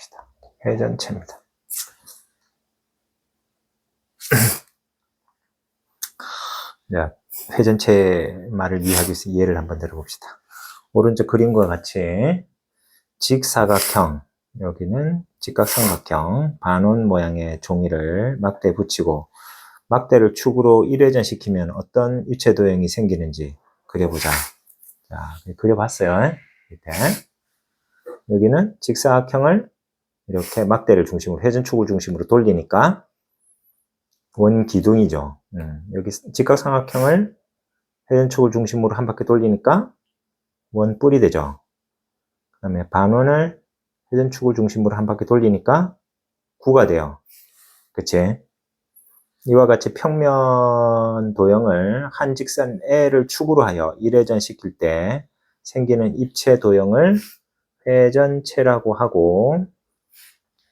봅시다. 회전체입니다. 자, 회전체 말을 이해하기 위해서 예를 한번 들어봅시다. 오른쪽 그림과 같이 직사각형, 여기는 직각삼각형, 반원 모양의 종이를 막대에 붙이고 막대를 축으로 1회전 시키면 어떤 유체 도형이 생기는지 그려보자. 자, 그려봤어요. 밑에. 여기는 직사각형을 이렇게 막대를 중심으로, 회전축을 중심으로 돌리니까 원 기둥이죠. 음, 여기 직각삼각형을 회전축을 중심으로 한 바퀴 돌리니까 원 뿔이 되죠. 그 다음에 반원을 회전축을 중심으로 한 바퀴 돌리니까 구가 돼요. 그치? 이와 같이 평면 도형을 한 직선 L을 축으로 하여 1회전 시킬 때 생기는 입체 도형을 회전체라고 하고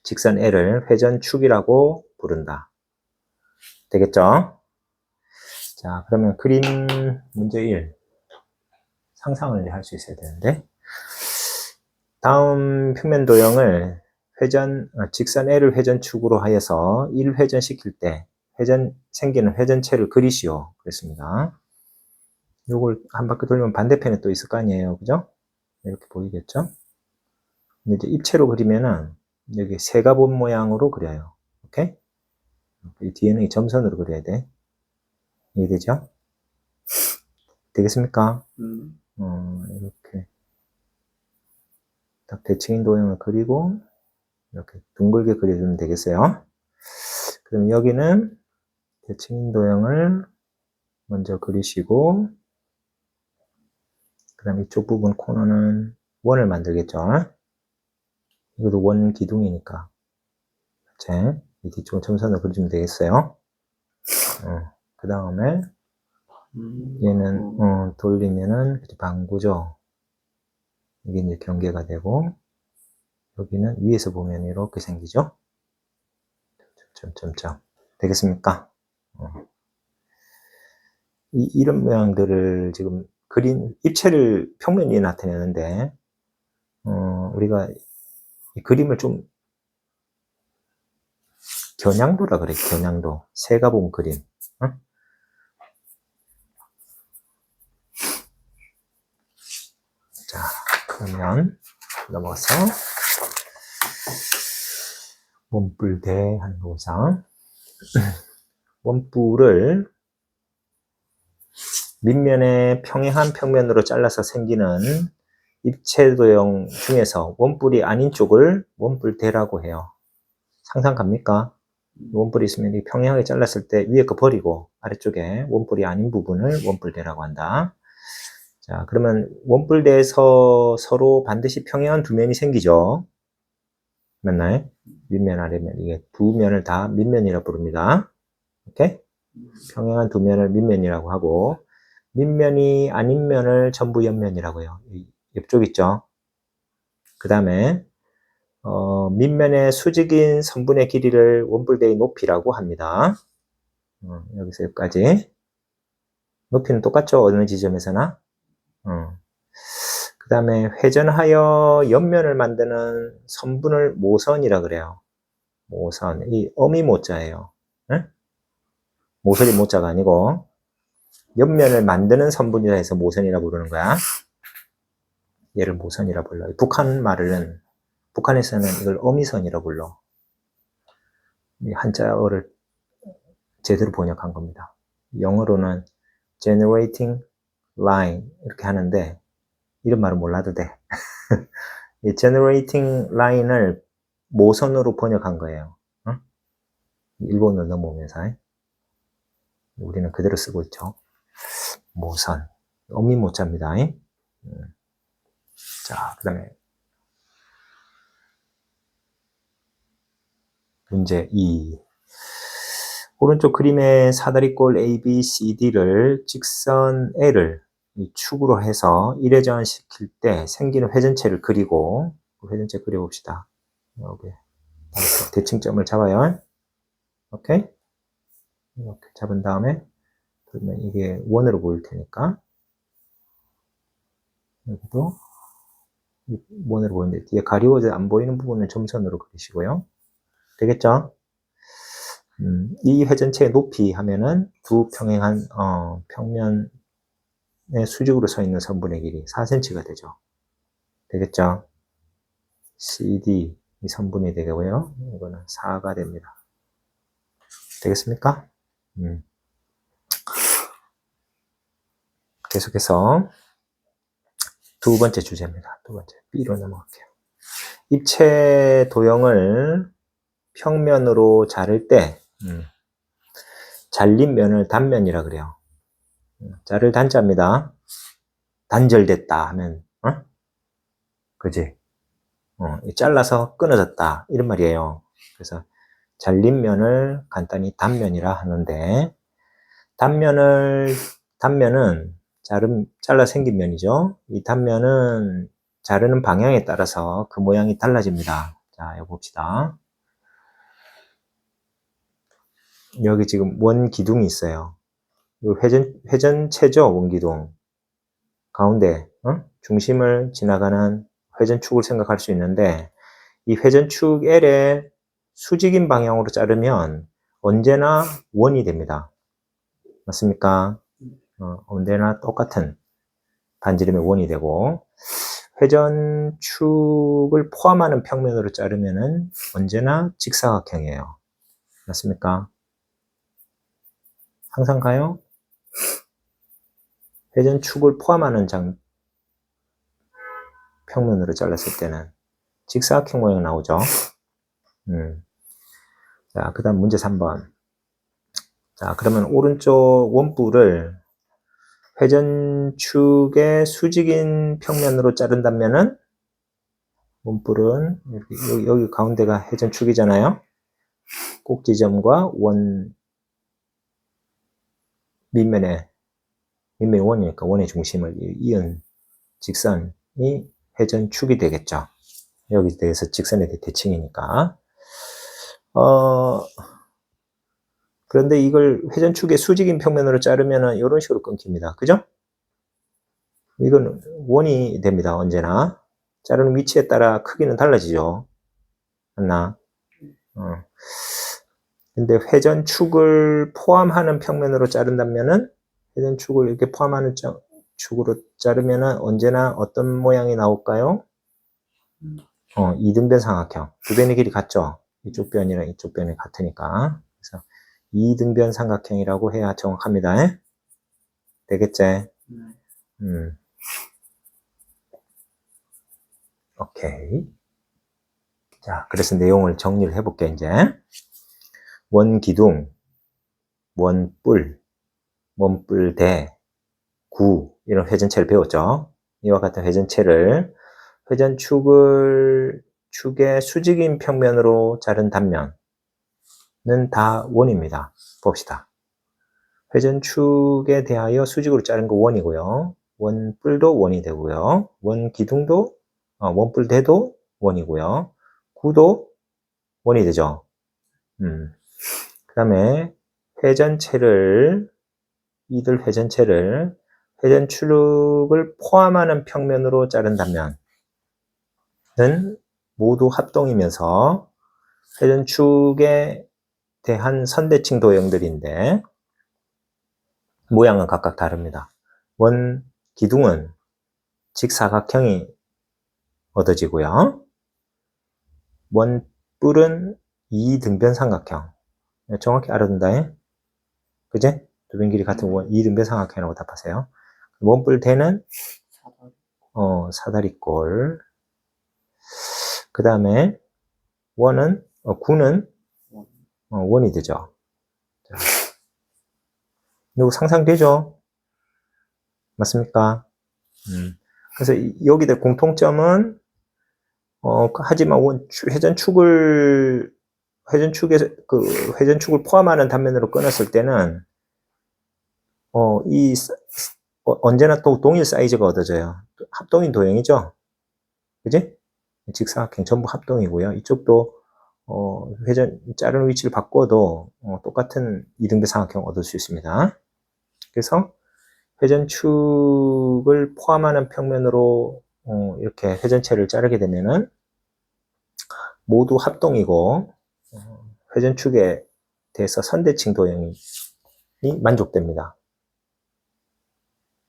직선 L을 회전축이라고 부른다. 되겠죠? 자, 그러면 그림 문제 1. 상상을 할 수 있어야 되는데. 다음 평면 도형을 회전, 어, 직선 L을 회전축으로 하여서 1회전 시킬 때 회전, 생기는 회전체를 그리시오. 그랬습니다. 요걸 한 바퀴 돌리면 반대편에 또 있을 거 아니에요. 그죠? 이렇게 보이겠죠? 근데 이제 입체로 그리면은 여기 세가본 모양으로 그려요. 오케이? 이 뒤에는 이 점선으로 그려야 돼. 이해되죠? 되겠습니까? 음. 어, 이렇게. 딱 대칭인 도형을 그리고, 이렇게 둥글게 그려주면 되겠어요. 그럼 여기는 대칭인 도형을 먼저 그리시고, 그 다음 이쪽 부분 코너는 원을 만들겠죠. 이것도 원 기둥이니까. 그치? 이 뒤쪽은 점선을 그려주면 되겠어요. 그 다음에 음. 얘는 어, 돌리면은 방구죠. 이게 이제 경계가 되고 여기는 위에서 보면 이렇게 생기죠. 점점점 되겠습니까? 어. 이 이런 모양들을 지금 그린 입체를 평면 위에 나타내는데 어, 우리가 이 그림을 좀 겨냥도라 그래 겨냥도. 세가본 그림. 어? 자 그러면 넘어가서 원뿔대 거보자. 원뿔을 밑면에 평행한 평면으로 잘라서 생기는 입체도형 중에서 원뿔이 아닌 쪽을 원뿔대라고 해요. 상상 갑니까? 원뿔이 있으면 이 평행하게 잘랐을 때 위에 거 버리고 아래쪽에 원뿔이 아닌 부분을 원뿔대라고 한다. 자, 그러면 원뿔대에서 서로 반드시 평행한 두 면이 생기죠. 맞나요? 밑면, 아래면. 이게 두 면을 다 밑면이라고 부릅니다. 오케이? 평행한 두 면을 밑면이라고 하고, 밑면이 아닌 면을 전부 옆면이라고 해요. 이 옆쪽 있죠? 그 다음에, 어, 밑면의 수직인 선분의 길이를 원뿔대의 높이라고 합니다. 어, 여기서 여기까지. 높이는 똑같죠? 어느 지점에서나. 어. 그 다음에 회전하여 옆면을 만드는 선분을 모선이라 그래요. 모선. 이 어미 모자예요. 응? 모서리 모자가 아니고 옆면을 만드는 선분이라 해서 모선이라 부르는 거야. 얘를 모선이라 불러요. 북한 말은 북한에서는 이걸 어미선이라 불러. 이 한자어를 제대로 번역한 겁니다. 영어로는 generating line 이렇게 하는데 이런 말은 몰라도 돼. 이 generating line을 모선으로 번역한 거예요. 어? 일본어로 넘어오면서 우리는 그대로 쓰고 있죠. 모선 어미 모자입니다. 음. 자, 그 다음에 문제 2 오른쪽 그림의 사다리꼴 A, B, C, D를 직선 L을 이 축으로 해서 1회전 시킬 때 생기는 회전체를 그리고 그 회전체 그려봅시다. 여기 대칭점을 잡아요. 오케이? 이렇게 잡은 다음에 그러면 이게 원으로 보일 테니까 여기도 이 원으로 보이는데 뒤에 가리워져 안 보이는 부분은 점선으로 그리시고요. 되겠죠? 음, 이 회전체의 높이 하면은 두 평행한 어, 평면의 수직으로 서 있는 선분의 길이 4cm가 되죠. 되겠죠? CD 이 선분이 되고요. 이거는 4가 됩니다. 되겠습니까? 음. 계속해서 두 번째 주제입니다. 두 번째 B로 넘어갈게요. 입체 도형을 평면으로 자를 때 음, 잘린 면을 단면이라 그래요. 음, 자를 단자입니다. 단절됐다 하면 어? 그지? 어, 이 잘라서 끊어졌다 이런 말이에요. 그래서 잘린 면을 간단히 단면이라 하는데 단면을 단면은 자름 잘라 생긴 면이죠. 이 단면은 자르는 방향에 따라서 그 모양이 달라집니다. 자, 여기 봅시다. 여기 지금 원 기둥이 있어요. 이 회전 회전체죠, 원 기둥. 가운데 어? 중심을 지나가는 회전축을 생각할 수 있는데 이 회전축 L의 수직인 방향으로 자르면 언제나 원이 됩니다. 맞습니까? 어, 언제나 똑같은 반지름의 원이 되고 회전축을 포함하는 평면으로 자르면은 언제나 직사각형이에요. 맞습니까? 항상 가요? 회전축을 포함하는 장 평면으로 잘랐을 때는 직사각형 모양 나오죠. 음. 자, 그 다음 문제 3번. 자, 그러면 오른쪽 원뿔을 회전축의 수직인 평면으로 자른다면은 원뿔은 여기, 여기, 가운데가 회전축이잖아요. 꼭지점과 원 밑면에 밑면 원이니까 원의 중심을 이은 직선이 회전축이 되겠죠. 여기 대해서 대해 대칭이니까. 어, 그런데 이걸 회전축의 수직인 평면으로 자르면은 이런 식으로 끊깁니다. 그죠? 이건 원이 됩니다. 언제나. 자르는 위치에 따라 크기는 달라지죠. 맞나? 어. 근데 회전축을 포함하는 평면으로 자른다면은 회전축을 이렇게 포함하는 축으로 자르면은 언제나 어떤 모양이 나올까요? 어, 이등변 삼각형. 두 변의 길이 같죠? 이쪽 변이랑 이쪽 변이 같으니까. 이등변 삼각형이라고 해야 정확합니다. 에? 되겠지? 음. 오케이. 자, 그래서 내용을 정리를 해볼게, 이제. 원기둥, 원뿔, 원뿔대, 구, 이런 회전체를 배웠죠. 이와 같은 회전체를 회전축을 축의 수직인 평면으로 자른 단면은 다 원입니다. 봅시다. 회전축에 대하여 수직으로 자른 거 원이고요. 원뿔도 원이 되고요. 원기둥도 어, 원뿔대도 원이고요. 구도 원이 되죠. 음. 그 다음에 회전체를 이들 회전체를 회전축을 포함하는 평면으로 자른다면 은 모두 합동이면서 회전축에 대한 선대칭 도형들인데 모양은 각각 다릅니다. 원 기둥은 직사각형이 얻어지고요. 원 뿔은 이등변 삼각형. 정확히 알아둔다. 그제? 두 변 길이 같은 원 이등변 삼각형이라고 답하세요. 원뿔 대는 어, 사다리꼴. 그 다음에 원은 어, 구는 어, 원이 되죠. 자. 이거 상상되죠? 맞습니까? 음. 그래서 여기들 공통점은 어, 하지만 원, 회전축을 회전축에 그 회전축을 포함하는 단면으로 끊었을 때는 어, 이 어, 언제나 또 동일 사이즈가 얻어져요. 합동인 도형이죠. 그지? 직사각형 전부 합동이고요. 이쪽도 어, 회전 자르는 위치를 바꿔도 어, 똑같은 이등변 삼각형 얻을 수 있습니다. 그래서 회전축을 포함하는 평면으로 어, 이렇게 회전체를 자르게 되면은 모두 합동이고 어, 회전축에 대해서 선대칭 도형이 만족됩니다.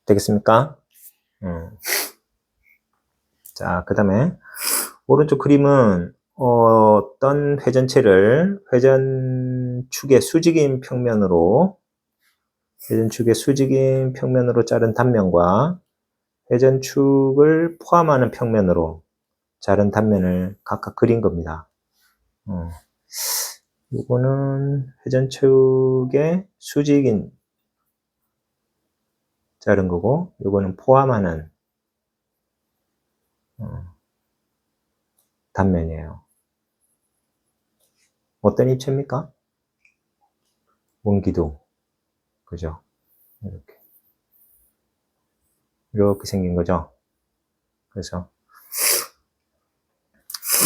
되겠습니까? 음. 자, 그 다음에 오른쪽 그림은 어떤 회전체를 회전축의 수직인 평면으로 회전축의 수직인 평면으로 자른 단면과 회전축을 포함하는 평면으로 자른 단면을 각각 그린 겁니다. 어. 이거는 회전축의 수직인 자른 거고, 이거는 포함하는 어, 단면이에요. 어떤 입체입니까? 원기둥. 그죠? 이렇게. 이렇게 생긴 거죠. 그래서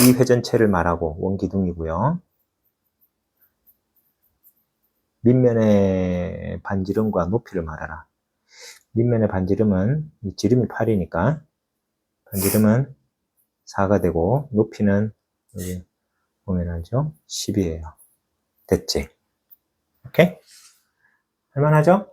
이 회전체를 말하고 원기둥이고요. 밑면의 반지름과 높이를 말하라. 밑면의 반지름은 이 지름이 8이니까 반지름은 4가 되고 높이는 여기 보면 알죠? 10이에요. 됐지? 오케이? 할만하죠?